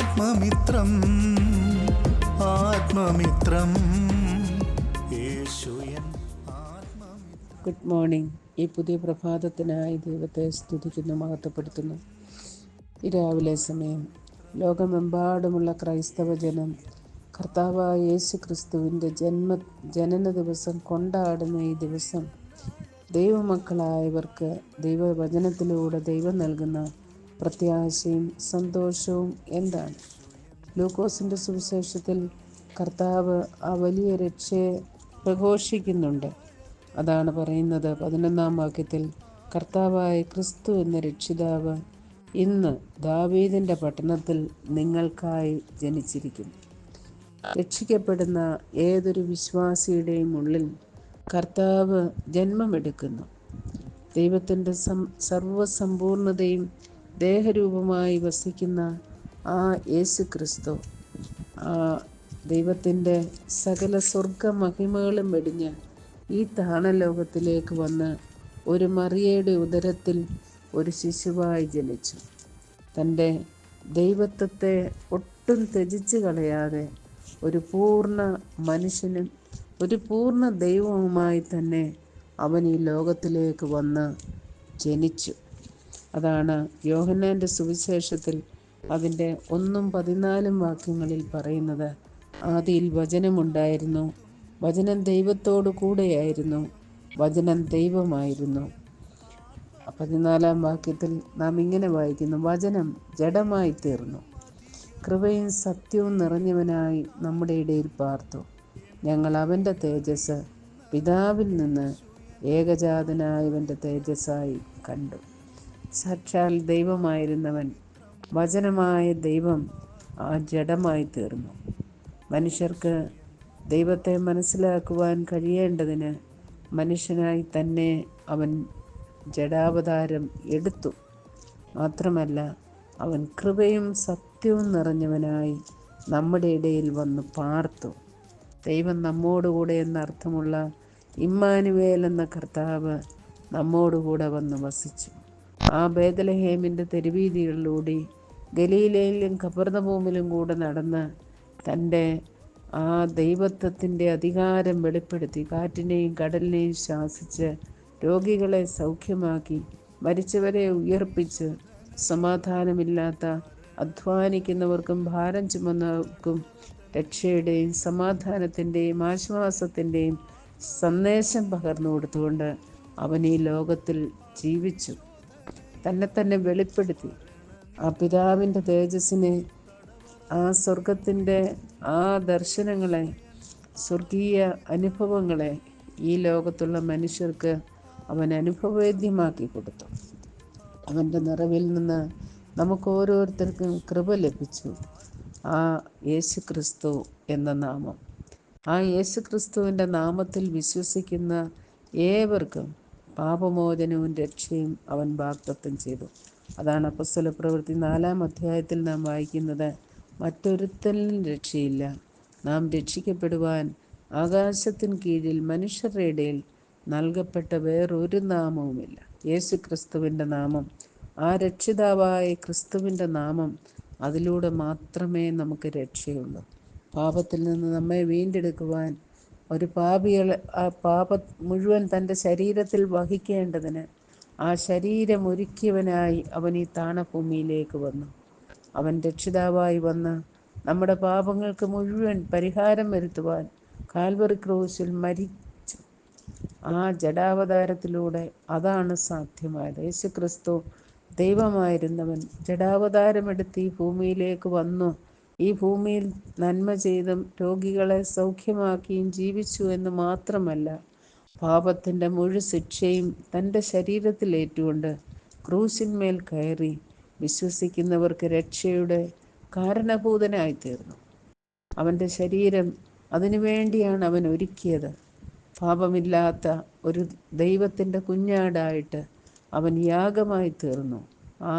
ആത്മമിത്രം ആത്മമിത്രം. Good morning ഈ പുതിയ പ്രഭാതത്തിനായി ദൈവത്തെ സ്തുതിക്കുന്നു മഹത്വപ്പെടുത്തുന്നു. ഈ രാവിലെ സമയം ലോകമെമ്പാടുമുള്ള ക്രൈസ്തവ ജനം കർത്താവായ യേശു ക്രിസ്തുവിന്റെ ജന്മ ജനന ദിവസം കൊണ്ടാടുന്ന ഈ ദിവസം ദൈവമക്കളായവർക്ക് ദൈവവചനത്തിലൂടെ ദൈവം നൽകുന്ന പ്രത്യാശയും സന്തോഷവും എന്താണ്? ലൂക്കോസിന്റെ സുവിശേഷത്തിൽ കർത്താവ് ആ വലിയ രക്ഷയെ പ്രഘോഷിക്കുന്നുണ്ട്. അതാണ് പറയുന്നത് പതിനൊന്നാം വാക്യത്തിൽ. കർത്താവായ ക്രിസ്തു എന്ന രക്ഷിതാവ് ഇന്ന് ദാവീദിന്റെ പട്ടണത്തിൽ നിങ്ങൾക്കായി ജനിച്ചിരിക്കുന്നു. രക്ഷിക്കപ്പെടുന്ന ഏതൊരു വിശ്വാസിയുടെയും ഉള്ളിൽ കർത്താവ് ജന്മമെടുക്കുന്നു. ദൈവത്തിന്റെ സം സർവസമ്പൂർണതയും ദേഹരൂപമായി വസിക്കുന്ന ആ യേശു ക്രിസ്തു ദൈവത്തിന്റെ സകല സ്വർഗ മഹിമകളും വെടിഞ്ഞ് ഈ താണലോകത്തിലേക്ക് വന്ന് ഒരു മറിയയുടെ ഉദരത്തിൽ ഒരു ശിശുവായി ജനിച്ചു. തന്റെ ദൈവത്വത്തെ ഒട്ടും ത്യജിച്ച് കളയാതെ ഒരു പൂർണ മനുഷ്യനും ഒരു പൂർണ ദൈവവുമായി തന്നെ അവൻ ഈ ലോകത്തിലേക്ക് വന്ന് ജനിച്ചു. അതാണ് യോഹന്നാന്റെ സുവിശേഷത്തിൽ അതിന്റെ ഒന്നും പതിനാലും വാക്യങ്ങളിൽ പറയുന്നത്. ആദിയിൽ വചനമുണ്ടായിരുന്നു. വചനം ദൈവത്തോടു കൂടെയായിരുന്നു. വചനം ദൈവമായിരുന്നു. പതിനാലാം വാക്യത്തിൽ നാം ഇങ്ങനെ വായിക്കുന്നു. വചനം ജഡമായി തീർന്നു. കൃപയും സത്യവും നിറഞ്ഞവനായി നമ്മുടെ ഇടയിൽ പാർത്തു. ഞങ്ങൾ അവന്റെ തേജസ് പിതാവിൽ നിന്ന് ഏകജാതനായവന്റെ തേജസ്സായി കണ്ടു. സാക്ഷാൽ ദൈവമായിരുന്നവൻ. വചനമായ ദൈവം ആ ജഡമായി തീർന്നു. മനുഷ്യർക്ക് ദൈവത്തെ മനസ്സിലാക്കുവാൻ കഴിയേണ്ടതിന് മനുഷ്യനായി തന്നെ അവൻ ജഡാവതാരം എടുത്തു. മാത്രമല്ല അവൻ കൃപയും സത്യവും നിറഞ്ഞവനായി നമ്മുടെ ഇടയിൽ വന്ന് പാർത്തു. ദൈവം നമ്മോടുകൂടെ എന്നർത്ഥമുള്ള ഇമ്മാനുവേൽ എന്ന കർത്താവ് നമ്മോടുകൂടെ വന്ന് വസിച്ചു. ആ ബേദലഹേമിന്റെ തെരുവീതികളിലൂടെ ഗലീലയിലും കബർദഭൂമിലും കൂടെ നടന്ന് തന്റെ ആ ദൈവത്വത്തിന്റെ അധികാരം വെളിപ്പെടുത്തി കാറ്റിനെയും കടലിനെയും ശാസിച്ച് രോഗികളെ സൗഖ്യമാക്കി മരിച്ചവരെ ഉയർപ്പിച്ച് സമാധാനമില്ലാത്ത അധ്വാനിക്കുന്നവർക്കും ഭാരം ചുമന്നവർക്കും രക്ഷയുടെയും സമാധാനത്തിന്റെയും ആശ്വാസത്തിന്റെയും സന്ദേശം പകർന്നു കൊടുത്തുകൊണ്ട് അവൻ ഈ ലോകത്തിൽ ജീവിച്ചു. തന്നെ തന്നെ വെളിപ്പെടുത്തി. ആ പിതാവിന്റെ തേജസ്സിനെ ആ സ്വർഗത്തിന്റെ ആ ദർശനങ്ങളെ സ്വർഗീയ അനുഭവങ്ങളെ ഈ ലോകത്തുള്ള മനുഷ്യർക്ക് അവൻ അനുഭവവേദ്യമാക്കി കൊടുത്തു. അവന്റെ നിറവിൽ നിന്ന് നമുക്ക് ഓരോരുത്തർക്കും കൃപ ലഭിച്ചു. ആ യേശു ക്രിസ്തു എന്ന നാമം. ആ യേശു ക്രിസ്തുവിന്റെ നാമത്തിൽ വിശ്വസിക്കുന്ന ഏവർക്കും പാപമോചനവും രക്ഷയും അവൻ വാഗ്ദത്തം ചെയ്തു. അതാണ് അപ്പസ്വല പ്രവൃത്തി നാലാം അധ്യായത്തിൽ നാം വായിക്കുന്നത്. മറ്റൊരുത്തലിനും രക്ഷയില്ല. നാം രക്ഷിക്കപ്പെടുവാൻ ആകാശത്തിന് കീഴിൽ മനുഷ്യരുടെ ഇടയിൽ നൽകപ്പെട്ട വേറൊരു നാമവുമില്ല. യേശു ക്രിസ്തുവിന്റെ നാമം. ആ രക്ഷിതാവായ ക്രിസ്തുവിന്റെ നാമം അതിലൂടെ മാത്രമേ നമുക്ക് രക്ഷയുള്ളൂ. പാപത്തിൽ നിന്ന് നമ്മെ വീണ്ടെടുക്കുവാൻ ഒരു പാപികളെ ആ പാപ മുഴുവൻ തന്റെ ശരീരത്തിൽ വഹിക്കേണ്ടതിന് ആ ശരീരം ഒരുക്കിയവനായി അവൻ ഈ താണഭൂമിയിലേക്ക് വന്നു. അവൻ രക്ഷിതാവായി വന്ന് നമ്മുടെ പാപങ്ങൾക്ക് മുഴുവൻ പരിഹാരം വരുത്തുവാൻ കാൽവറി ക്രൂസിൽ മരിച്ചു. ആ ജഡാവതാരത്തിലൂടെ അതാണ് സാധ്യമായത്. യേശു ക്രിസ്തു ദൈവമായിരുന്നവൻ ജഡാവതാരമെടുത്ത് ഈ ഭൂമിയിലേക്ക് വന്നു. ഈ ഭൂമിയിൽ നന്മ ചെയ്തും രോഗികളെ സൗഖ്യമാക്കിയും ജീവിച്ചു എന്ന് മാത്രമല്ല പാപത്തിന്റെ മുഴു ശിക്ഷയും തന്റെ ശരീരത്തിലേറ്റുകൊണ്ട് ക്രൂശിന്മേൽ കയറി വിശ്വസിക്കുന്നവർക്ക് രക്ഷയുടെ കാരണഭൂതനായി തീർന്നു അവന്റെ ശരീരം അതിനുവേണ്ടിയാണ് അവൻ ഒരുക്കിയത്. പാപമില്ലാത്ത ഒരു ദൈവത്തിന്റെ കുഞ്ഞാടായിട്ട് അവൻ യാഗമായി തീർന്നു ആ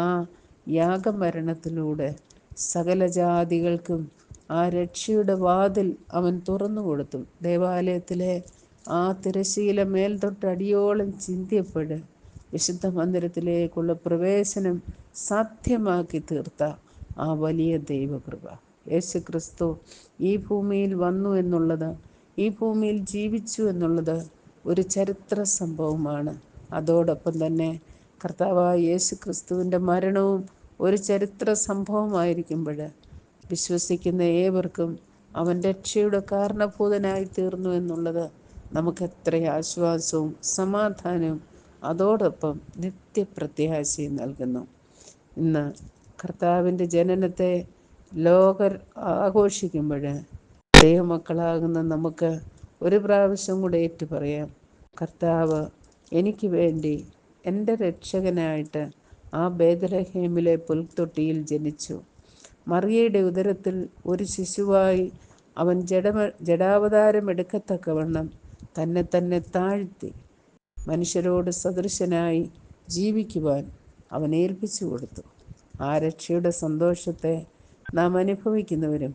യാഗമരണത്തിലൂടെ സകല ജാതികൾക്കും ആ രക്ഷയുടെ വാതിൽ അവൻ തുറന്നു കൊടുത്തു. ദേവാലയത്തിലെ ആ തിരശീല മേൽതൊട്ടടിയോളം ചിന്തിയപ്പെട് വിശുദ്ധ മന്ദിരത്തിലേക്കുള്ള പ്രവേശനം സാധ്യമാക്കി തീർത്ത ആ വലിയ ദൈവകൃപ. യേശു ക്രിസ്തു ഈ ഭൂമിയിൽ വന്നു എന്നുള്ളത് ഈ ഭൂമിയിൽ ജീവിച്ചു എന്നുള്ളത് ഒരു ചരിത്ര സംഭവമാണ്. അതോടൊപ്പം തന്നെ കർത്താവായ യേശു ക്രിസ്തുവിന്റെ മരണവും ഒരു ചരിത്ര സംഭവമായിരിക്കുമ്പോൾ വിശ്വസിക്കുന്ന ഏവർക്കും അവൻ രക്ഷയുടെ കാരണഭൂതനായി തീർന്നു എന്നുള്ളത് നമുക്ക് എത്ര ആശ്വാസവും സമാധാനവും അതോടൊപ്പം നിത്യപ്രത്യാശയും നൽകുന്നു. ഇന്ന് കർത്താവിന്റെ ജനനത്തെ ലോകർ ആഘോഷിക്കുമ്പോൾ ദൈവമക്കളാകുന്ന നമുക്ക് ഒരു പ്രാവശ്യം കൂടെ ഏറ്റു പറയാം കർത്താവ് എനിക്ക് വേണ്ടി എന്റെ രക്ഷകനായിട്ട് ആ ബേദലഹേമിലെ പുൽത്തൊട്ടിയിൽ ജനിച്ചു. മറിയയുടെ ഉദരത്തിൽ ഒരു ശിശുവായി അവൻ ജഡമ ജഡാവതാരം എടുക്കത്തക്കവണ്ണം തന്നെ തന്നെ താഴ്ത്തി മനുഷ്യരോട് സദൃശനായി ജീവിക്കുവാൻ അവൻ ഏൽപ്പിച്ചു കൊടുത്തു. ആ രക്ഷയുടെ സന്തോഷത്തെ നാം അനുഭവിക്കുന്നവരും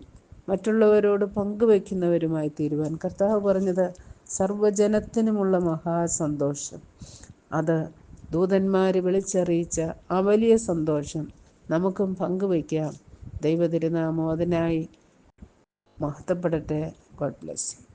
മറ്റുള്ളവരോട് പങ്കുവയ്ക്കുന്നവരുമായി തീരുവാൻ കർത്താവ് പറഞ്ഞത് സർവജനത്തിനുമുള്ള മഹാസന്തോഷം. അത് ദൂതന്മാർ വിളിച്ചറിയിച്ച ആ വലിയ സന്തോഷം നമുക്കും പങ്കുവയ്ക്കാം. ദൈവതിരുനാമം അതിനായി മഹത്വപ്പെടട്ടെ. God bless